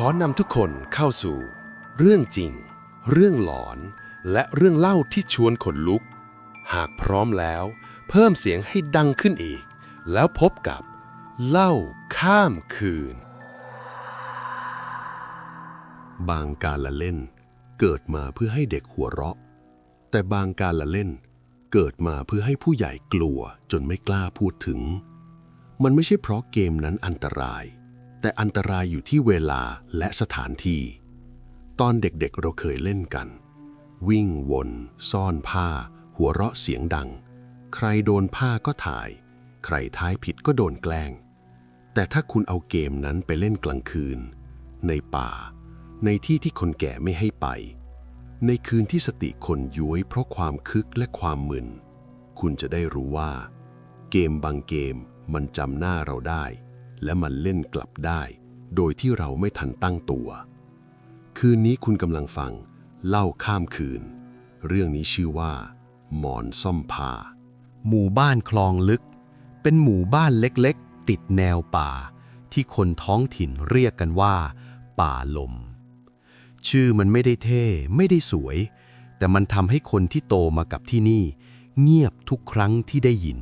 ขอนำทุกคนเข้าสู่ เรื่องจริง เรื่องหลอน และเรื่องเล่าที่ชวนขนลุก หากพร้อมแล้ว เพิ่มเสียงให้ดังขึ้นอีก แล้วพบกับ เล่าข้ามคืน บางการละเล่น เกิดมาเพื่อให้เด็กหัวเราะ แต่บางการละเล่น เกิดมาเพื่อให้ผู้ใหญ่กลัวจนไม่กล้าพูดถึง มันไม่ใช่เพราะเกมนั้นอันตราย แต่อันตรายอยู่ที่เวลาและสถานที่ ตอนเด็กๆเราเคยเล่นกัน วิ่งวน ซ่อนผ้า หัวเราะเสียงดัง ใครโดนผ้าก็ถ่าย ใครท้ายผิดก็โดนแกล้ง แต่ถ้าคุณเอาเกมนั้นไปเล่นกลางคืน ในป่า ในที่ที่คนแก่ไม่ให้ไป ในคืนที่สติคนย้วยเพราะความคึกและความมึน คุณจะได้รู้ว่า เกมบางเกมมันจำหน้าเราได้ และมันเล่นกลับได้ โดยที่เราไม่ทันตั้งตัว คืนนี้คุณกำลังฟัง เล่าข้ามคืน เรื่องนี้ชื่อว่า หมอนซ่อมผ้าหมู่บ้านคลองลึก เป็นหมู่บ้านเล็กๆ ติดแนวป่า ที่คนท้องถิ่นเรียกกันว่า ป่าลม ชื่อมันไม่ได้เท่ ไม่ได้สวย แต่มันทำให้คนที่โตมากับที่นี่ เงียบทุกครั้งที่ได้ยิน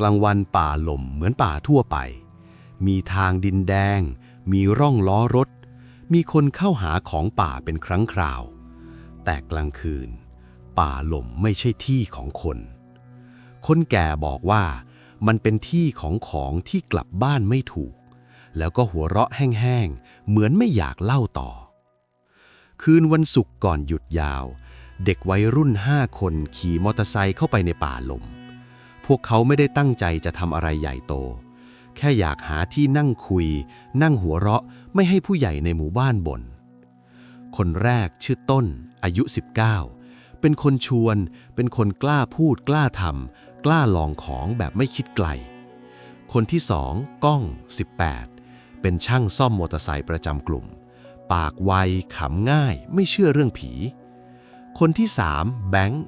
กลางวันป่าลมเหมือนป่าทั่วไป มีทางดินแดง มีร่องล้อรถ มีคนเข้าหาของป่าเป็นครั้งคราว แต่กลางคืน ป่าลมไม่ใช่ที่ของคน คนแก่บอกว่ามันเป็นที่ของของที่กลับบ้านไม่ถูก แล้วก็หัวเราะแห้งๆ เหมือนไม่อยากเล่าต่อ คืนวันศุกร์ก่อนหยุดยาว เด็กวัยรุ่นห้าคนขี่มอเตอร์ไซค์เข้าไปในป่าลม พวกเขาไม่ได้ตั้งใจจะทำอะไรใหญ่โต แค่อยากหาที่นั่งคุย นั่งหัวเราะไม่ให้ผู้ใหญ่ในหมู่บ้านบ่นคนแรกชื่อต้น อายุ 19 เป็นคนชวน เป็นคนกล้าพูดกล้าทำกล้าลองของแบบไม่คิดไกล คนที่สองก้อง 18 เป็นช่างซ่อมมอเตอร์ไซค์ประจำกลุ่ม ปากไวขำง่ายไม่เชื่อเรื่องผี คนที่สามแบงค์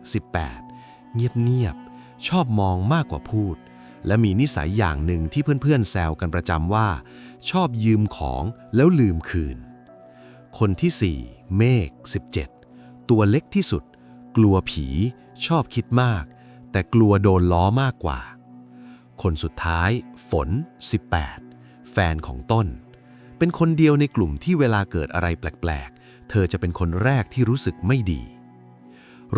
18 เงียบๆ ชอบมองมากกว่าพูด และมีนิสัยอย่างหนึ่งที่เพื่อนๆแซวกันประจำว่า ชอบยืมของแล้วลืมคืน คนที่ 4 เมฆ17 ตัวเล็กที่สุด กลัวผี ชอบคิดมาก แต่กลัวโดนล้อมากกว่า คนสุดท้าย ฝน 18 แฟนของต้น เป็นคนเดียวในกลุ่มที่เวลาเกิดอะไรแปลกๆ เธอจะเป็นคนแรกที่รู้สึกไม่ดี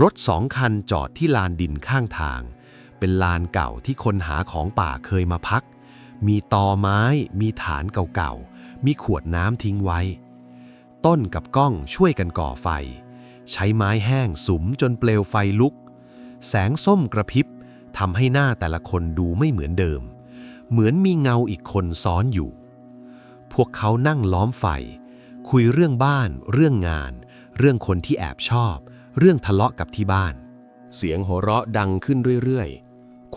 รถสองคันจอดที่ลานดินข้างทาง เป็นลานเก่าที่คนหาของป่าเคยมาพัก มีตอไม้ มีฐานเก่าๆ มีขวดน้ำทิ้งไว้ ต้นกับก้องช่วยกันก่อไฟ ใช้ไม้แห้งสุมจนเปลวไฟลุก แสงส้มกระพริบทำให้หน้าแต่ละคนดูไม่เหมือนเดิม เหมือนมีเงาอีกคนซ้อนอยู่ พวกเขานั่งล้อมไฟ คุยเรื่องบ้าน เรื่องงาน เรื่องคนที่แอบชอบ เรื่องทะเลาะกับที่บ้านเสียงหัวเราะดังขึ้นเรื่อยๆ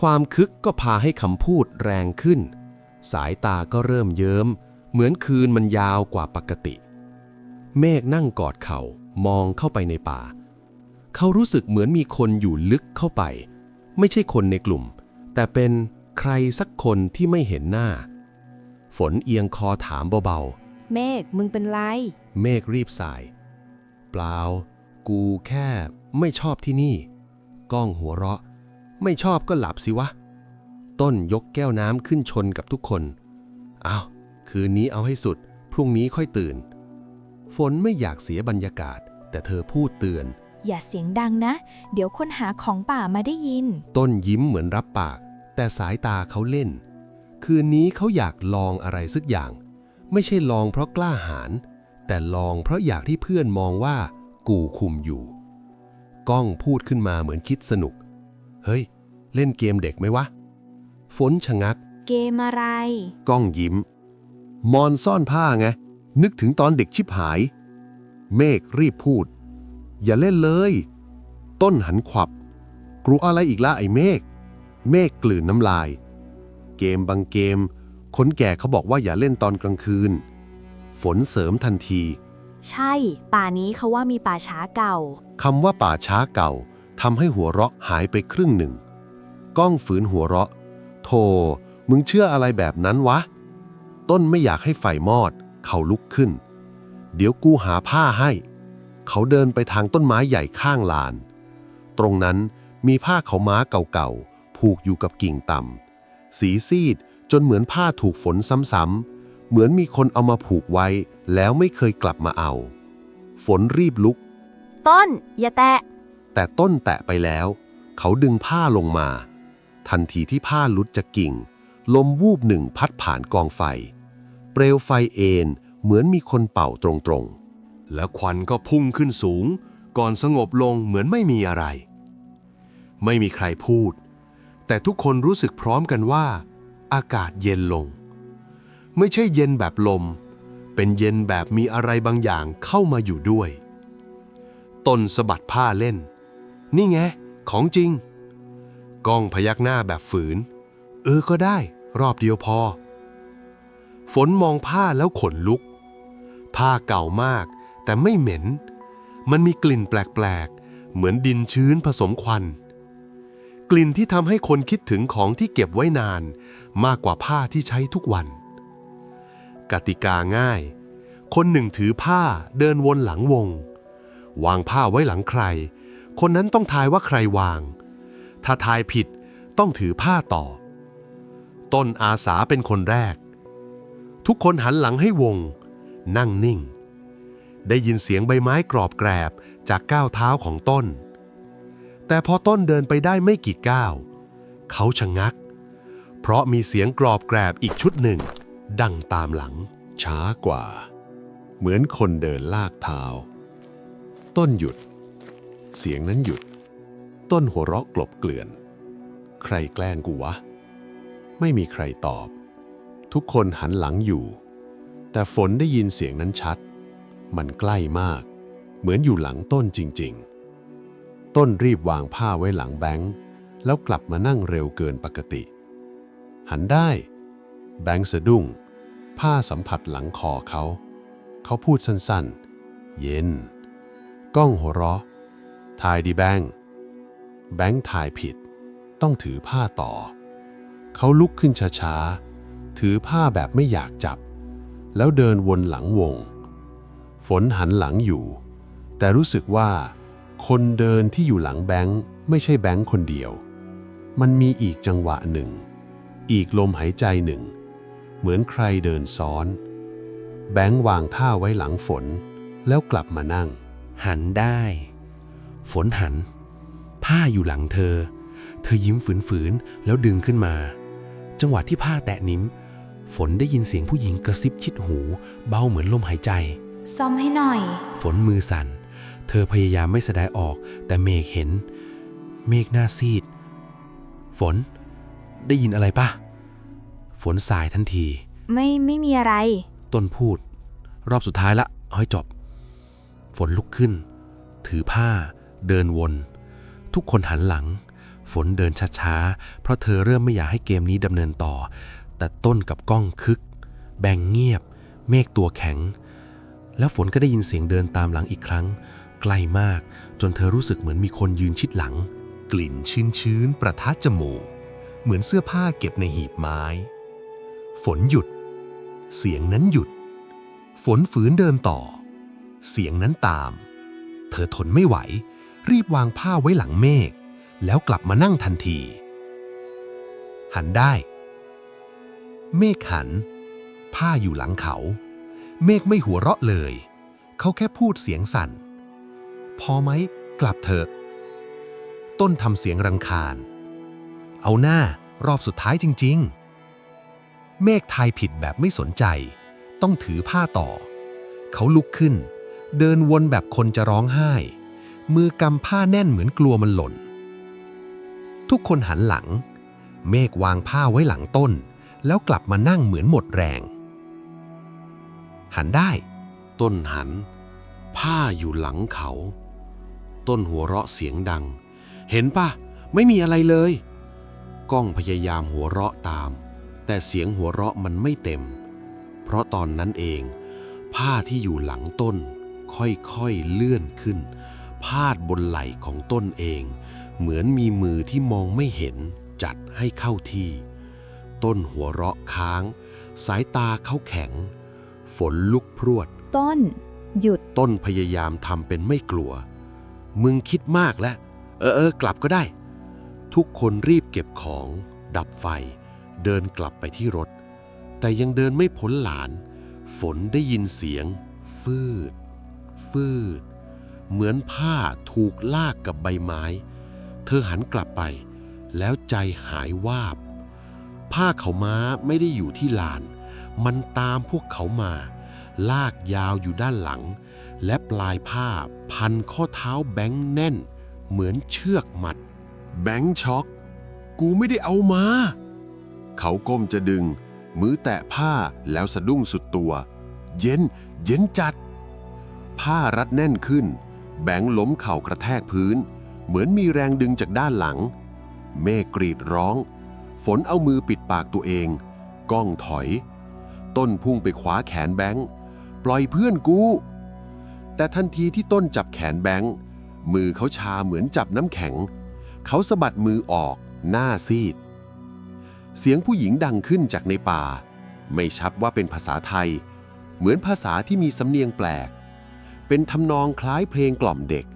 ความคึกก็พาให้คำพูดแรงขึ้น สายตาก็เริ่มเยิ้ม เหมือนคืนมันยาวกว่าปกติ เมฆนั่งกอดเขา่ามองเข้าไปในป่า เขารู้สึกเหมือนมีคนอยู่ลึกเข้าไป ไม่ใช่คนในกลุ่ม แต่เป็นใครสักคนที่ไม่เห็นหน้า ฝนเอียงคอถามเบาเมฆมึงเป็นไรๆเมฆรีบสาย เปล่า กูแค่ไม่ชอบที่นี่ ก้องหัวเราะ ไม่ชอบก็หลับสิวะ ต้นยกแก้วน้ำขึ้นชนกับทุกคน เอาวคืนนี้เอาให้สุด พรุ่งนี้ค่อยตื่น ฝนไม่อยากเสียบรรยากาศ แต่เธอพูดเตือน อย่าเสียงดังนะ เดี๋ยวคนหาของป่ามาได้ยิน ต้นยิ้มเหมือนรับปาก แต่สายตาเขาเล่น คืนนี้เขาอยากลองอะไรสักอย่าง ไม่ใช่ลองเพราะกล้าหาญ แต่ลองเพราะอยากที่เพื่อนมองว่า กูคุมอยู่ ก้องพูดขึ้นมาเหมือนคิดสนุก เฮ้ย เล่นเกมเด็กไหมวะ ฝนชะงัก เกมอะไร ก้องยิ้ม มอนซ่อนผ้าไง นึกถึงตอนเด็กชิบหาย เมฆรีบพูด อย่าเล่นเลย ต้นหันขวับ กลัวอะไรอีกล่ะไอ้เมฆ เมฆกลืนน้ำลาย เกมบางเกม คนแก่เขาบอกว่าอย่าเล่นตอนกลางคืน ฝนเสริมทันที ใช่ ป่านี้เขาว่ามีป่าช้าเก่า คำว่าป่าช้าเก่า ทำให้หัวเราะหายไปครึ่งหนึ่ง ก้องฝืนหัวเราะ โธ่มึงเชื่ออะไรแบบนั้นวะ ต้นไม่อยากให้ไฟมอด เขาลุกขึ้น เดี๋ยวกูหาผ้าให้ เขาเดินไปทางต้นไม้ใหญ่ข้างลาน ตรงนั้นมีผ้าเขาม้าเก่าๆ ผูกอยู่กับกิ่งต่ำ สีซีดจนเหมือนผ้าถูกฝนซ้ำๆ เหมือนมีคนเอามาผูกไว้ แล้วไม่เคยกลับมาเอา ฝนรีบลุก ต้น อย่าแตะ แต่ต้นแตะไปแล้ว เขาดึงผ้าลงมา ทันทีที่ผ้าลุดจากกิ่ง ลมวูบหนึ่งพัดผ่านกองไฟ เปลวไฟเอ็นเหมือนมีคนเป่าตรงๆ แล้วควันก็พุ่งขึ้นสูง ก่อนสงบลงเหมือนไม่มีอะไร ไม่มีใครพูด แต่ทุกคนรู้สึกพร้อมกันว่า อากาศเย็นลง ไม่ใช่เย็นแบบลม เป็นเย็นแบบมีอะไรบางอย่างเข้ามาอยู่ด้วยต้นสะบัดผ้าเล่น นี่ไง ของจริง ก้องพยักหน้าแบบฝืน เออก็ได้ รอบเดียวพอ ฝนมองผ้าแล้วขนลุก ผ้าเก่ามาก แต่ไม่เหม็น มันมีกลิ่นแปลกๆ เหมือนดินชื้นผสมควัน กลิ่นที่ทำให้คนคิดถึงของที่เก็บไว้นาน มากกว่าผ้าที่ใช้ทุกวัน กติกาง่าย คนหนึ่งถือผ้าเดินวนหลังวง วางผ้าไว้หลังใคร คนนั้นต้องทายว่าใครวาง ถ้าทายผิดต้องถือผ้าต่อ ต้นอาสาเป็นคนแรก ทุกคนหันหลังให้วง นั่งนิ่ง ได้ยินเสียงใบไม้กรอบแกรบจากก้าวเท้าของต้น แต่พอต้นเดินไปได้ไม่กี่ก้าว เขาชะงัก เพราะมีเสียงกรอบแกรบอีกชุดหนึ่ง ดังตามหลัง ช้ากว่า เหมือนคนเดินลากเท้า ต้นหยุด เสียงนั้นหยุด ต้นหัวเราะกลบเกลื่อน ใครแกล้งกูวะ ไม่มีใครตอบ ทุกคนหันหลังอยู่ แต่ฝนได้ยินเสียงนั้นชัด มันใกล้มาก เหมือนอยู่หลังต้นจริง ๆ ต้นรีบวางผ้าไว้หลังแบงค์ แล้วกลับมานั่งเร็วเกินปกติ หันได้ แบงค์สะดุ้ง ผ้าสัมผัสหลังคอเขา เขาพูดสั้นๆ เย็น ก้องหัวเราะ ทายดีแบงค์ แบงค์ทายผิด ต้องถือผ้าต่อ เขาลุกขึ้นช้าๆ ถือผ้าแบบไม่อยากจับ แล้วเดินวนหลังวง ฝนหันหลังอยู่ แต่รู้สึกว่า คนเดินที่อยู่หลังแบงค์ไม่ใช่แบงค์คนเดียว มันมีอีกจังหวะหนึ่ง อีกลมหายใจหนึ่ง เหมือนใครเดินซ้อน แบงค์วางท่าไว้หลังฝน แล้วกลับมานั่ง หันได้ ฝนหัน ผ้าอยู่หลังเธอ เธอยิ้มฝืนๆแล้วดึงขึ้นมา จังหวะที่ผ้าแตะนิ้ม ฝนได้ยินเสียงผู้หญิงกระซิบชิดหู เบาเหมือนลมหายใจ ซ่อมให้หน่อย ฝนมือสั่น เธอพยายามไม่แสดงออก แต่เมฆเห็น เมฆหน้าซีด ฝน ได้ยินอะไรปะฝนสายทันที ไม่ไม่มีอะไร ต้นพูด รอบสุดท้ายละเอาให้จบ ฝนลุกขึ้น ถือผ้า เดินวน ทุกคนหันหลัง ฝนเดินช้าๆ เพราะเธอเริ่มไม่อยากให้เกมนี้ดำเนินต่อ แต่ต้นกับก้องคึก แบ่งเงียบ เมฆตัวแข็ง แล้วฝนก็ได้ยินเสียงเดินตามหลังอีกครั้ง ไกลมาก จนเธอรู้สึกเหมือนมีคนยืนชิดหลัง กลิ่นชื้นๆประทัดจมูก เหมือนเสื้อผ้าเก็บในหีบไม้ ฝนหยุด เสียงนั้นหยุด ฝนฝืนเดินต่อ เสียงนั้นตาม เธอทนไม่ไหว รีบวางผ้าไว้หลังเมฆ แล้วกลับมานั่งทันที หันได้ เมฆหัน ผ้าอยู่หลังเขา เมฆไม่หัวเราะเลย เขาแค่พูดเสียงสั่น พอไหม กลับเถอะ ต้นทำเสียงรังคาญ เอาหน้ารอบสุดท้ายจริง ๆ เมฆทายผิดแบบไม่สนใจ ต้องถือผ้าต่อ เขาลุกขึ้น เดินวนแบบคนจะร้องไห้ มือกำผ้าแน่นเหมือนกลัวมันหล่น ทุกคนหันหลัง เมฆวางผ้าไว้หลังต้น แล้วกลับมานั่งเหมือนหมดแรง หันได้ ต้นหัน ผ้าอยู่หลังเขา ต้นหัวเราะเสียงดัง เห็นปะไม่มีอะไรเลย ก้องพยายามหัวเราะตาม แต่เสียงหัวเราะมันไม่เต็ม เพราะตอนนั้นเอง ผ้าที่อยู่หลังต้น ค่อยๆเลื่อนขึ้น พาดบนไหล่ของต้นเอง เหมือนมีมือที่มองไม่เห็นจัดให้เข้าที่ ต้นหัวเราะค้าง สายตาเขาแข็งฝฝนลุกพรวด ต้น หยุด ต้นพยายามทำเป็นไม่กลัว มึงคิดมากแล้ว เออเออกลับก็ได้ ทุกคนรีบเก็บของ ดับไฟ เดินกลับไปที่รถ แต่ยังเดินไม่พ้นหลาน ฝนได้ยินเสียง ฟืด ฟืด เหมือนผ้าถูกลากกับใบไม้ เธอหันกลับไป แล้วใจหายวาบ ผ้าเขาม้าไม่ได้อยู่ที่ลาน มันตามพวกเขามา ลากยาวอยู่ด้านหลัง และปลายผ้าพันข้อเท้าแบงค์แน่น เหมือนเชือกมัด แบงค์ช็อก กูไม่ได้เอามา เขาก้มจะดึง มือแตะผ้าแล้วสะดุ้งสุดตัว เย็น เย็นจัด ผ้ารัดแน่นขึ้น แบงค์ล้มเข่ากระแทกพื้น เหมือนมีแรงดึงจากด้านหลัง เมฆกรีดร้อง ฝนเอามือปิดปากตัวเอง ก้องถอย ต้นพุ่งไปขวาแขนแบงค์ ปล่อยเพื่อนกู แต่ทันทีที่ต้นจับแขนแบงค์ มือเขาชาเหมือนจับน้ำแข็ง เขาสะบัดมือออก หน้าซีด เสียงผู้หญิงดังขึ้นจากในป่า ไม่ชัดว่าเป็นภาษาไทย เหมือนภาษาที่มีสำเนียงแปลก เป็นทำนองคล้ายเพลงกล่อมเด็ก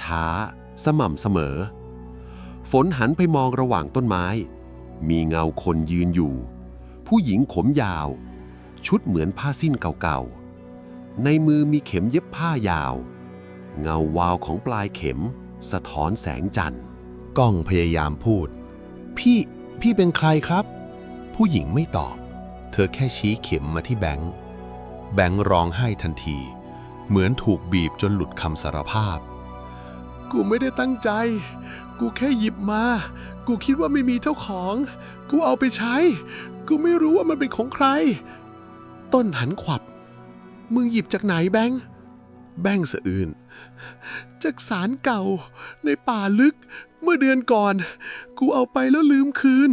ช้าๆ สม่ำเสมอ ฝนหันไปมองระหว่างต้นไม้ มีเงาคนยืนอยู่ ผู้หญิงผมยาว ชุดเหมือนผ้าสิ้นเก่าๆ ในมือมีเข็มเย็บผ้ายาว เงาวาวของปลายเข็ม สะท้อนแสงจันทร์ก้องพยายามพูด พี่พี่เป็นใครครับ ผู้หญิงไม่ตอบ เธอแค่ชี้เข็มมาที่แบงค์แบงค์ร้องไห้ทันที เหมือนถูกบีบจนหลุดคำสารภาพ กูไม่ได้ตั้งใจ กูแค่หยิบมา กูคิดว่าไม่มีเจ้าของ กูเอาไปใช้ กูไม่รู้ว่ามันเป็นของใคร ต้นหันขวับ มึงหยิบจากไหนแบงค์ แบงค์สะอื่น จากสารเก่า ในป่าลึก เมื่อเดือนก่อน กูเอาไปแล้วลืมคืน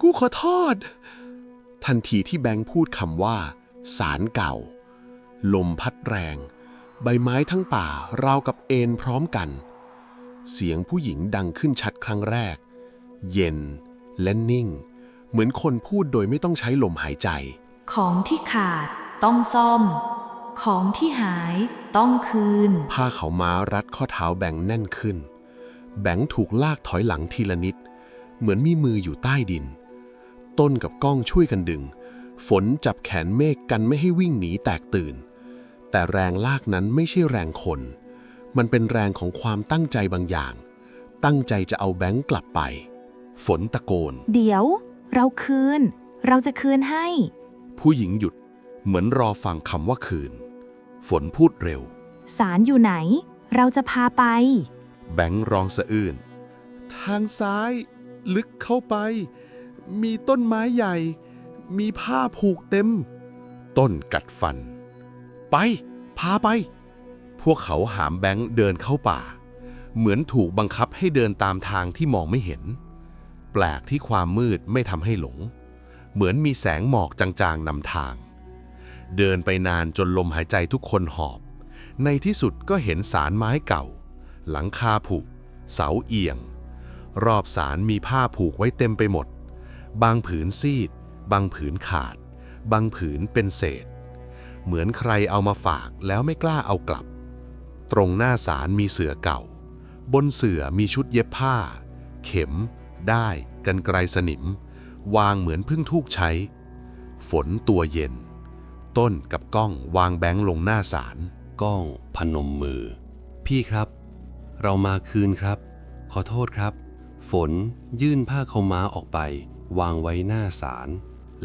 กูขอโทษ ทันทีที่แบงค์พูดคำว่า สารเก่า ลมพัดแรง ใบไม้ทั้งป่าราวกับเอ็นพร้อมกัน เสียงผู้หญิงดังขึ้นชัดครั้งแรก เย็นและนิ่ง เหมือนคนพูดโดยไม่ต้องใช้ลมหายใจ ของที่ขาดต้องซ่อม ของที่หายต้องคืน ผ้าเขาวม้ารัดข้อเท้าแบงค์แน่นขึ้น แบงค์ถูกลากถอยหลังทีละนิด เหมือนมีมืออยู่ใต้ดิน ต้นกับก้องช่วยกันดึง ฝนจับแขนเมฆกันไม่ให้วิ่งหนีแตกตื่น แต่แรงลากนั้นไม่ใช่แรงคน มันเป็นแรงของความตั้งใจบางอย่าง ตั้งใจจะเอาแบงค์กลับไป ฝนตะโกน เดี๋ยว เราคืน เราจะคืนให้ ผู้หญิงหยุด เหมือนรอฟังคำว่าคืน ฝนพูดเร็ว สารอยู่ไหน เราจะพาไป แบงค์ร้องสะอื้น ทางซ้าย ลึกเข้าไป มีต้นไม้ใหญ่ มีผ้าผูกเต็ม ต้นกัดฟัน ไป พาไป พวกเขาหามแบงค์เดินเข้าป่า เหมือนถูกบังคับให้เดินตามทางที่มองไม่เห็น แปลกที่ความมืดไม่ทำให้หลง เหมือนมีแสงหมอกจางๆนำทาง เดินไปนานจนลมหายใจทุกคนหอบ ในที่สุดก็เห็นสารไม้เก่า หลังคาผุ เสาเอียง รอบสารมีผ้าผูกไว้เต็มไปหมด บางผืนซีด บางผืนขาด บางผืนเป็นเศษ เหมือนใครเอามาฝากแล้วไม่กล้าเอากลับ ตรงหน้าสารมีเสือเก่า บนเสือมีชุดเย็บผ้า เข็ม ได้กันไกรสนิม วางเหมือนเพิ่งทูกใช้ ฝนตัวเย็น ต้นกับก้องวางแบงค์ลงหน้าสารก้องพนมมือ พี่ครับ เรามาคืนครับ ขอโทษครับ ฝนยื่นผ้าเขาม้าออกไป วางไว้หน้าศาล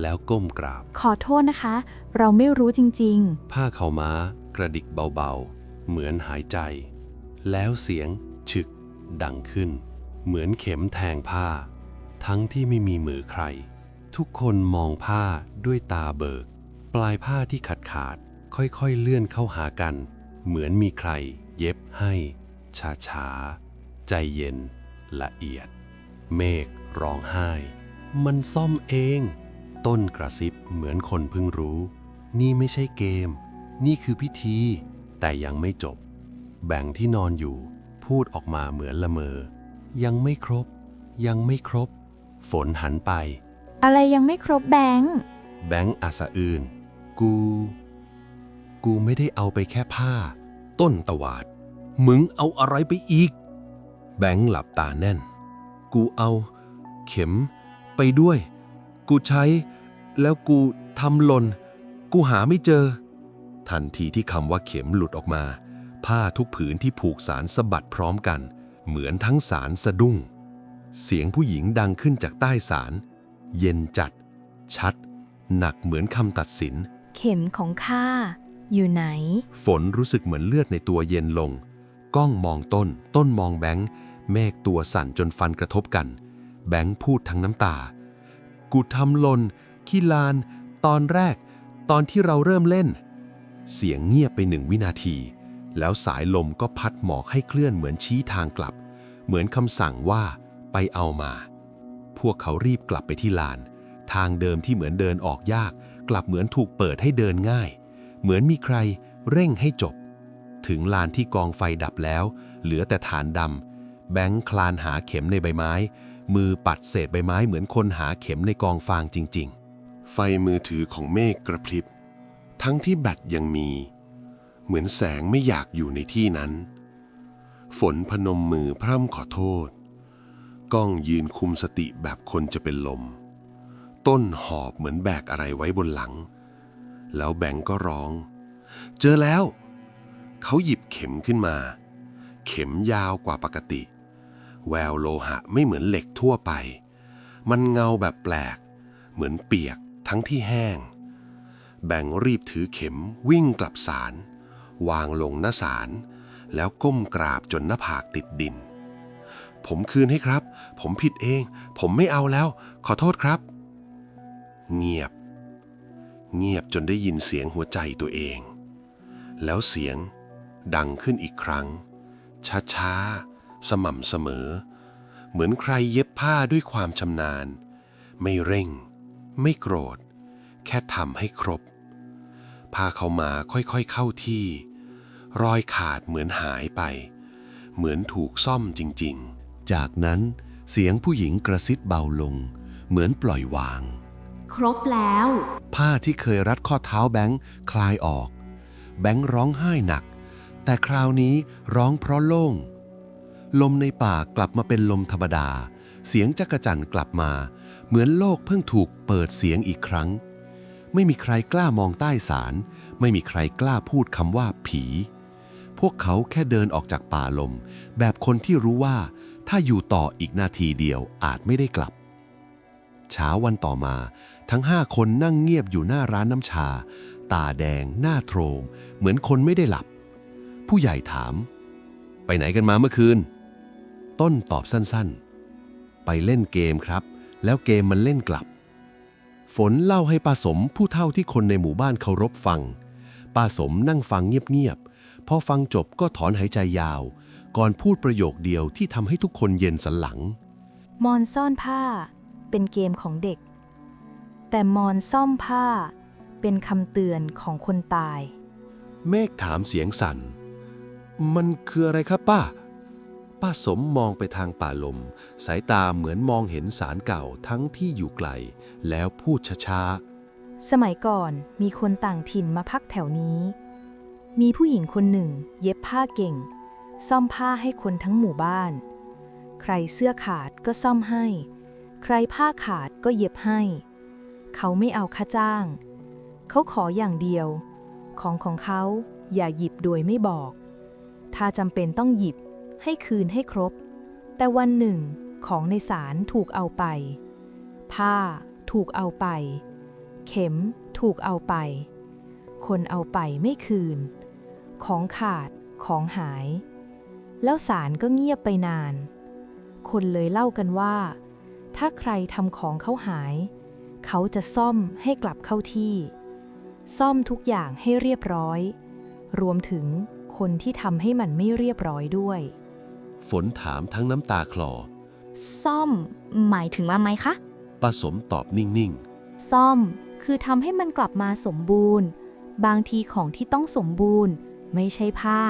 แล้วก้มกราบ ขอโทษนะคะ เราไม่รู้จริง ผ้าเขาวม้ากระดิกเบาๆ เหมือนหายใจ แล้วเสียง ฉึก ดังขึ้น เหมือนเข็มแทงผ้า ทั้งที่ไม่มีมือใคร ทุกคนมองผ้าด้วยตาเบิก ปลายผ้าที่ขาดขาดๆค่อยๆเลื่อนเข้าหากัน เหมือนมีใคร เย็บให้ช้าๆใจเย็นละเอียด เมฆร้องไห้ มันซ่อมเอง ต้นกระซิบเหมือนคนเพิ่งรู้ นี่ไม่ใช่เกม นี่คือพิธี แต่ยังไม่จบ แบ่งที่นอนอยู่ พูดออกมาเหมือนละเมอ ยังไม่ครบ ยังไม่ครบ ฝนหันไปๆอะไรยังไม่ครบแบงค์แบงค์อาสะอื่น กูกกูไม่ได้เอาไปแค่ผ้า ต้นตวาด มึงเอาอะไรไปอีก แบงค์หลับตาแน่น กูเอา เข็ม ไปด้วย กูใช้ แล้วกูทำหล่น กูหาไม่เจอ ทันทีที่คำว่าเข็มหลุดออกมา ผ้าทุกผืนที่ผูกสารสะบัดพร้อมกัน เหมือนทั้งสารสะดุ้ง เสียงผู้หญิงดังขึ้นจากใต้สาร เย็นจัด ชัด หนักเหมือนคำตัดสิน เข็มของข้าอยู่ไหน ฝนรู้สึกเหมือนเลือดในตัวเย็นลง ก้องมองต้น ต้นมองแบงค์ เมฆตัวสั่นจนฟันกระทบกัน แบงค์พูดทั้งน้ำตา กูทำหลน ขี้ลาน ตอนแรก ตอนที่เราเริ่มเล่น เสียงเงียบไปหนึ่งวินาที แล้วสายลมก็พัดหมอกให้เคลื่อนเหมือนชี้ทางกลับ เหมือนคำสั่งว่า ไปเอามา พวกเขารีบกลับไปที่ลาน ทางเดิมที่เหมือนเดินออกยาก กลับเหมือนถูกเปิดให้เดินง่าย เหมือนมีใครเร่งให้จบ ถึงลานที่กองไฟดับแล้ว เหลือแต่ฐานดำแบงค์คลานหาเข็มในใบไม้มือปัดเศษใบไม้เหมือนคนหาเข็มในกองฟางจริง ๆ ไฟมือถือของเมฆกระพริบ ทั้งที่แบตยังมี เหมือนแสงไม่อยากอยู่ในที่นั้น ฝนพนมมือพร่ำขอโทษ ก้องยืนคุมสติแบบคนจะเป็นลม ต้นหอบเหมือนแบกอะไรไว้บนหลัง แล้วแบงก์ก็ร้อง เจอแล้ว เขาหยิบเข็มขึ้นมา เข็มยาวกว่าปกติ แววโลหะไม่เหมือนเหล็กทั่วไป มันเงาแบบแปลก เหมือนเปียก ทั้งที่แห้ง แบ่งรีบถือเข็มวิ่งกลับศาลวางลงหน้าศาลแล้วก้มกราบจนหน้าผากติดดิน ผมคืนให้ครับ ผมผิดเอง ผมไม่เอาแล้ว ขอโทษครับ เงียบ เงียบจนได้ยินเสียงหัวใจตัวเอง แล้วเสียงดังขึ้นอีกครั้ง ช้าๆ สม่ำเสมอ เหมือนใครเย็บผ้าด้วยความชำนาญ ไม่เร่ง ไม่โกรธ แค่ทำให้ครบผ้าเขาวมาค่อยๆเข้าที่ รอยขาดเหมือนหายไป เหมือนถูกซ่อมจริงๆ จากนั้นเสียงผู้หญิงกระซิบเบาลง เหมือนปล่อยวาง ครบแล้ว ผ้าที่เคยรัดข้อเท้าแบงค์คลายออก แบงค์ร้องไห้หนัก แต่คราวนี้ร้องเพราะโล่ง ลมในป่ากลับมาเป็นลมธรรมดา เสียงจักรจันกลับมา เหมือนโลกเพิ่งถูกเปิดเสียงอีกครั้ง ไม่มีใครกล้ามองใต้สาร ไม่มีใครกล้าพูดคำว่าผี พวกเขาแค่เดินออกจากป่าลม แบบคนที่รู้ว่า ถ้าอยู่ต่ออีกนาทีเดียวอาจไม่ได้กลับ เช้าวันต่อมา ทั้งห้าคนนั่งเงียบอยู่หน้าร้านน้ำชา ตาแดง หน้าโทรม เหมือนคนไม่ได้หลับ ผู้ใหญ่ถาม ไปไหนกันมาเมื่อคืน ต้นตอบสั้นๆ ไปเล่นเกมครับ แล้วเกมมันเล่นกลับ ฝนเล่าให้ป้าสมผู้เท่าที่คนในหมู่บ้านเคารพฟัง ป้าสมนั่งฟังเงียบๆ พอฟังจบก็ถอนหายใจยาว ก่อนพูดประโยคเดียวที่ทำให้ทุกคนเย็นสันหลัง มอนซ่อนผ้า เป็นเกมของเด็ก แต่มอนซ่อมผ้า เป็นคำเตือนของคนตาย เมฆถามเสียงสั่น มันคืออะไรครับป้า ป้าสมมองไปทางป่าลม สายตาเหมือนมองเห็นสารเก่าทั้งที่อยู่ไกล แล้วพูดช้าๆ สมัยก่อนมีคนต่างถิ่นมาพักแถวนี้ มีผู้หญิงคนหนึ่ง เย็บผ้าเก่ง ซ่อมผ้าให้คนทั้งหมู่บ้าน ใครเสื้อขาดก็ซ่อมให้ ใครผ้าขาดก็เย็บให้ เขาไม่เอาค่าจ้าง เขาขออย่างเดียว ของของเขาอย่าหยิบโดยไม่บอก ถ้าจำเป็นต้องหยิบ ให้คืนให้ครบ แต่วันหนึ่งของในศาลถูกเอาไป ผ้าถูกเอาไป เข็มถูกเอาไป คนเอาไปไม่คืน ของขาดของหาย แล้วสารก็เงียบไปนาน คนเลยเล่ากันว่า ถ้าใครทำของเขาหาย เขาจะซ่อมให้กลับเข้าที่ ซ่อมทุกอย่างให้เรียบร้อย รวมถึงคนที่ทำให้มันไม่เรียบร้อยด้วย ฝนถามทั้งน้ำตาคลอ ซ่อม หมายถึงว่าไหมคะ ป้าสมตอบนิ่ง ซ่อม คือทำให้มันกลับมาสมบูรณ์ บางทีของที่ต้องสมบูรณ์ ไม่ใช่ผ้า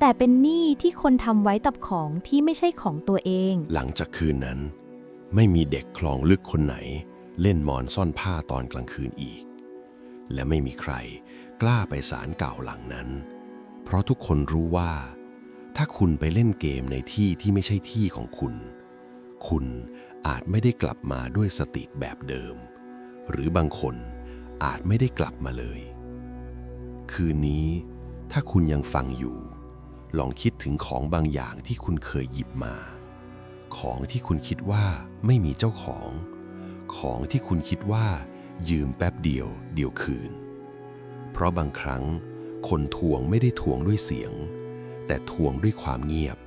แต่เป็นหนี้ที่คนทำไว้กับของที่ไม่ใช่ของตัวเอง ๆ หลังจากคืนนั้น ไม่มีเด็กคลองลึกคนไหน เล่นมอนซ่อนผ้าตอนกลางคืนอีก และไม่มีใครกล้าไปศาลเก่าหลังนั้น เพราะทุกคนรู้ว่า ถ้าคุณไปเล่นเกมในที่ที่ไม่ใช่ที่ของคุณ คุณอาจไม่ได้กลับมาด้วยสติแบบเดิม หรือบางคนอาจไม่ได้กลับมาเลย คืนนี้ถ้าคุณยังฟังอยู่ ลองคิดถึงของบางอย่างที่คุณเคยหยิบมา ของที่คุณคิดว่าไม่มีเจ้าของ ของที่คุณคิดว่า ยืมแป๊บเดียวเดี๋ยวคืน เพราะบางครั้งคนทวงไม่ได้ทวงด้วยเสียง แต่ทวงด้วยความเงียบ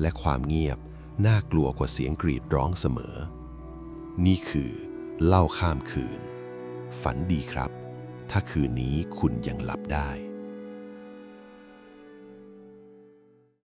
และความเงียบน่ากลัวกว่าเสียงกรีดร้องเสมอ นี่คือเล่าข้ามคืน ฝันดีครับ ถ้าคืนนี้คุณยังหลับได้